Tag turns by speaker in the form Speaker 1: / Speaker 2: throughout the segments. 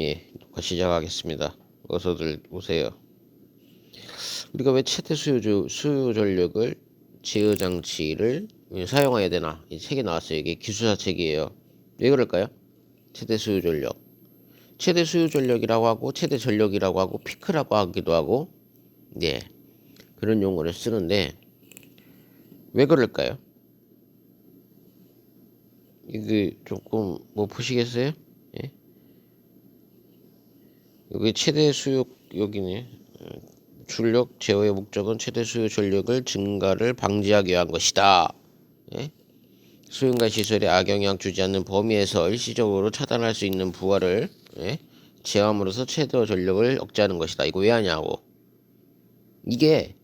Speaker 1: 예, 녹화 시작하겠습니다. 어서들 오세요. 우리가 왜 최대 수요 수요 전력을 제어 장치를 사용해야 되나? 이 책에 나왔어요. 이게 기술사 책이에요. 왜 그럴까요? 최대 수요 전력. 최대 수요 전력이라고 하고 최대 전력이라고 하고 피크라고 하기도 하고 네. 그런 용어를 쓰는데 왜 그럴까요? 이게 조금 뭐 보시겠어요? 예? 여기 최대 수요 여기네. 어, 출력 제어의 목적은 최대 수요 전력을 증가를 방지하기 위한 것이다. 예? 수용과 시설에 악영향 주지 않는 범위에서 일시적으로 차단할 수 있는 부하를 예? 제어함으로써 최대 전력을 억제하는 것이다. 이거 왜 하냐고. 이게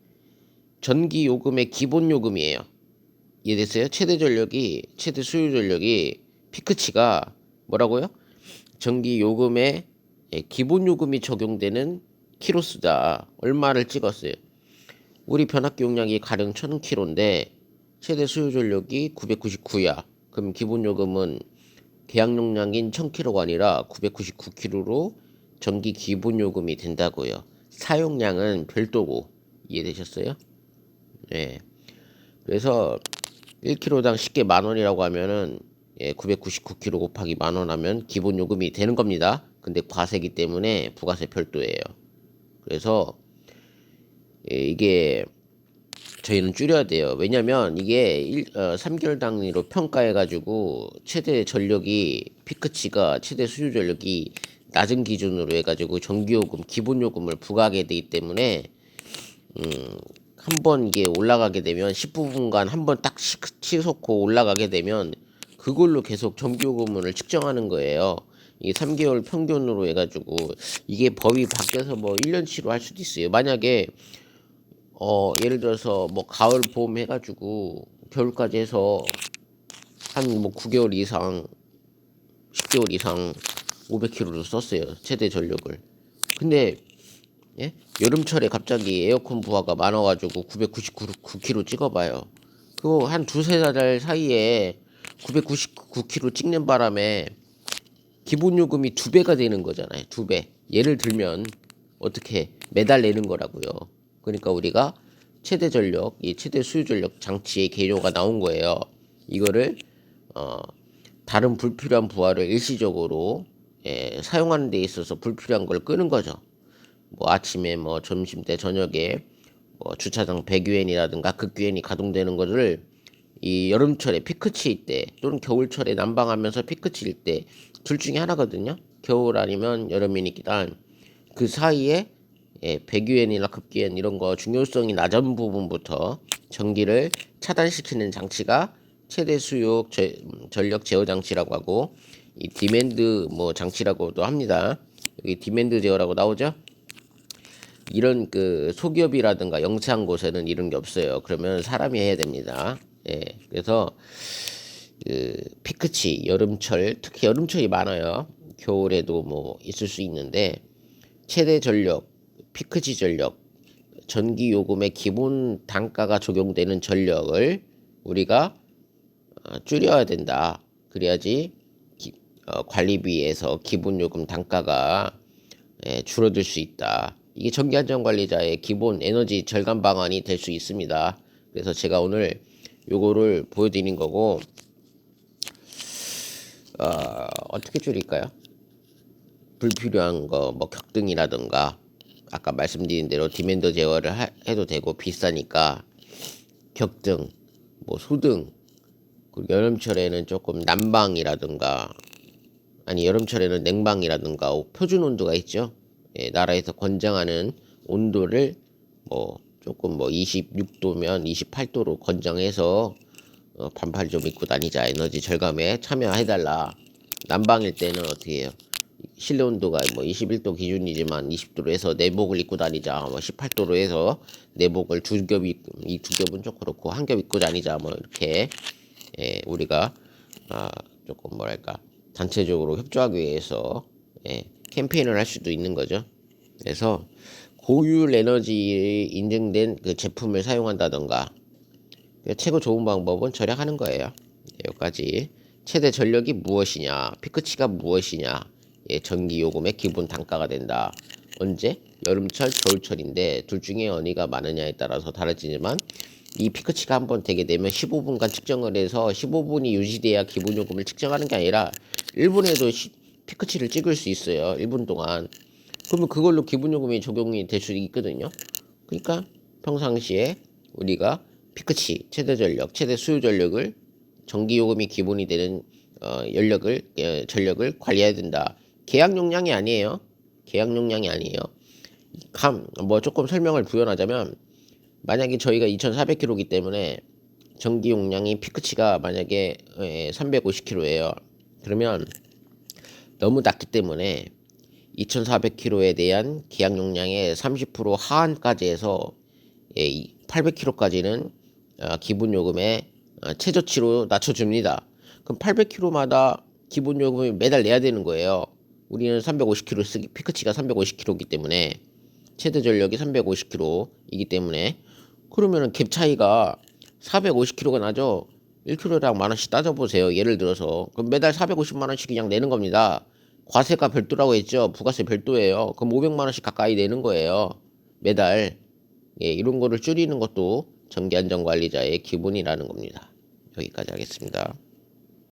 Speaker 1: 전기 요금의 기본 요금이에요. 이해됐어요? 최대 전력이 최대 수요 전력이 피크치가 뭐라고요? 전기 요금의 예, 기본 요금이 적용되는 키로수다. 얼마를 찍었어요? 우리 변압기 용량이 가령 1000kg인데 최대 수요 전력이 999야. 그럼 기본 요금은 계약 용량인 1000kg가 아니라 999kg로 전기 기본 요금이 된다고요. 사용량은 별도고 이해되셨어요? 네. 그래서 1kg당 쉽게 만 원이라고 하면은 예, 999kg 곱하기 만 원 하면 기본 요금이 되는 겁니다. 근데 과세기 때문에 부가세 별도예요. 그래서 예, 이게 저희는 줄여야 돼요. 왜냐면 이게 1, 어, 3개월 단위로 평가해 가지고 최대 전력이 피크치가 최대 수요 전력이 낮은 기준으로 해 가지고 전기요금 기본 요금을 부과하게 되기 때문에 음, 한 번 이게 올라가게 되면 10분간 한 번 딱 치솟고 올라가게 되면 그걸로 계속 전기요금을 측정하는 거예요. 이게 3개월 평균으로 해가지고 이게 법이 바뀌어서 뭐 1년치로 할 수도 있어요. 만약에 어 예를 들어서 뭐 가을 봄 해가지고 겨울까지 해서 한 뭐 9개월 이상 10개월 이상 500km를 썼어요. 최대 전력을. 근데 예? 여름철에 갑자기 에어컨 부하가 많아가지고 999kg 찍어봐요. 그거 한 두세 달 사이에 999kg 찍는 바람에 기본 요금이 두 배가 되는 거잖아요. 두 배. 예를 들면 어떻게 매달 내는 거라고요. 그러니까 우리가 최대 전력, 이 최대 수요 전력 장치의 개요가 나온 거예요. 이거를 어 다른 불필요한 부하를 일시적으로 예, 사용하는 데 있어서 불필요한 걸 끄는 거죠. 뭐 아침에 뭐 점심 때 저녁에 뭐 주차장 배기엔이라든가 극기엔이 가동되는 것을 이 여름철에 피크치일 때 또는 겨울철에 난방하면서 피크치일 때 둘 중에 하나거든요. 겨울 아니면 여름이니까 그 사이에 예, 배기엔이나 급기엔 이런 거 중요성이 낮은 부분부터 전기를 차단시키는 장치가 최대 수요 제, 전력 제어 장치라고 하고 이 디맨드 뭐 장치라고도 합니다. 여기 디맨드 제어라고 나오죠? 이런 그 소기업이라든가 영세한 곳에는 이런 게 없어요. 그러면 사람이 해야 됩니다. 예. 그래서 그 피크치 여름철 특히 여름철이 많아요. 겨울에도 뭐 있을 수 있는데 최대 전력 피크치 전력 전기 요금의 기본 단가가 적용되는 전력을 우리가 어, 줄여야 된다. 그래야지 기, 어, 관리비에서 기본 요금 단가가 예, 줄어들 수 있다. 이게 전기 안전 관리자의 기본 에너지 절감 방안이 될 수 있습니다. 그래서 제가 오늘 요거를 보여드리는 거고 어, 어떻게 줄일까요? 불필요한 거 뭐 격등이라든가 아까 말씀드린 대로 디맨더 제어를 하, 해도 되고 비싸니까 격등, 뭐 소등, 그리고 여름철에는 조금 난방이라든가 아니 여름철에는 냉방이라든가 표준 온도가 있죠. 예, 나라에서 권장하는 온도를 뭐 조금 뭐 26도면 28도로 권장해서 어, 반팔 좀 입고 다니자 에너지 절감에 참여해달라. 난방일 때는 어떻게 해요? 실내 온도가 뭐 21도 기준이지만 20도로 해서 내복을 입고 다니자. 뭐 18도로 해서 내복을 두 겹, 이두 겹은 좀 그렇고 한 겹 입고 다니자. 뭐 이렇게 예, 우리가 아, 조금 뭐랄까 단체적으로 협조하기 위해서 예, 캠페인을 할 수도 있는 거죠. 그래서 고율 에너지 인증된 그 제품을 사용한다던가 최고 좋은 방법은 절약하는 거예요. 여기까지 최대 전력이 무엇이냐, 피크치가 무엇이냐 예, 전기 요금의 기본 단가가 된다. 언제? 여름철, 겨울철인데 둘 중에 어디가 많으냐에 따라서 다르지만 이 피크치가 한번 되게 되면 15분간 측정을 해서 15분이 유지돼야 기본 요금을 측정하는 게 아니라 1분에도 시, 피크치를 찍을 수 있어요. 1분 동안. 그러면 그걸로 기본 요금이 적용이 될 수 있거든요. 그러니까 평상시에 우리가 피크치, 최대 전력, 최대 수요 전력을 전기 요금이 기본이 되는 어, 연력을 어, 전력을 관리해야 된다. 계약 용량이 아니에요. 계약 용량이 아니에요. 감, 뭐 조금 설명을 부연하자면 만약에 저희가 2,400kg이기 때문에 전기 용량이 피크치가 만약에 350kg예요. 그러면 너무 낮기 때문에 2,400kg에 대한 계약 용량의 30% 하한까지 해서 800kg까지는 어, 기본 요금의 어, 최저치로 낮춰줍니다. 그럼 800kg마다 기본 요금을 매달 내야 되는 거예요. 우리는 350kg 쓰기 피크치가 350kg이기 때문에 최대 전력이 350kg이기 때문에 그러면은 갭 차이가 450kg가 나죠. 1kg당 만 원씩 따져 보세요. 예를 들어서 그럼 매달 450만 원씩 그냥 내는 겁니다. 과세가 별도라고 했죠. 부가세 별도예요. 그럼 500만 원씩 가까이 내는 거예요. 매달 예, 이런 거를 줄이는 것도 전기안전관리자의 기본이라는 겁니다. 여기까지 하겠습니다.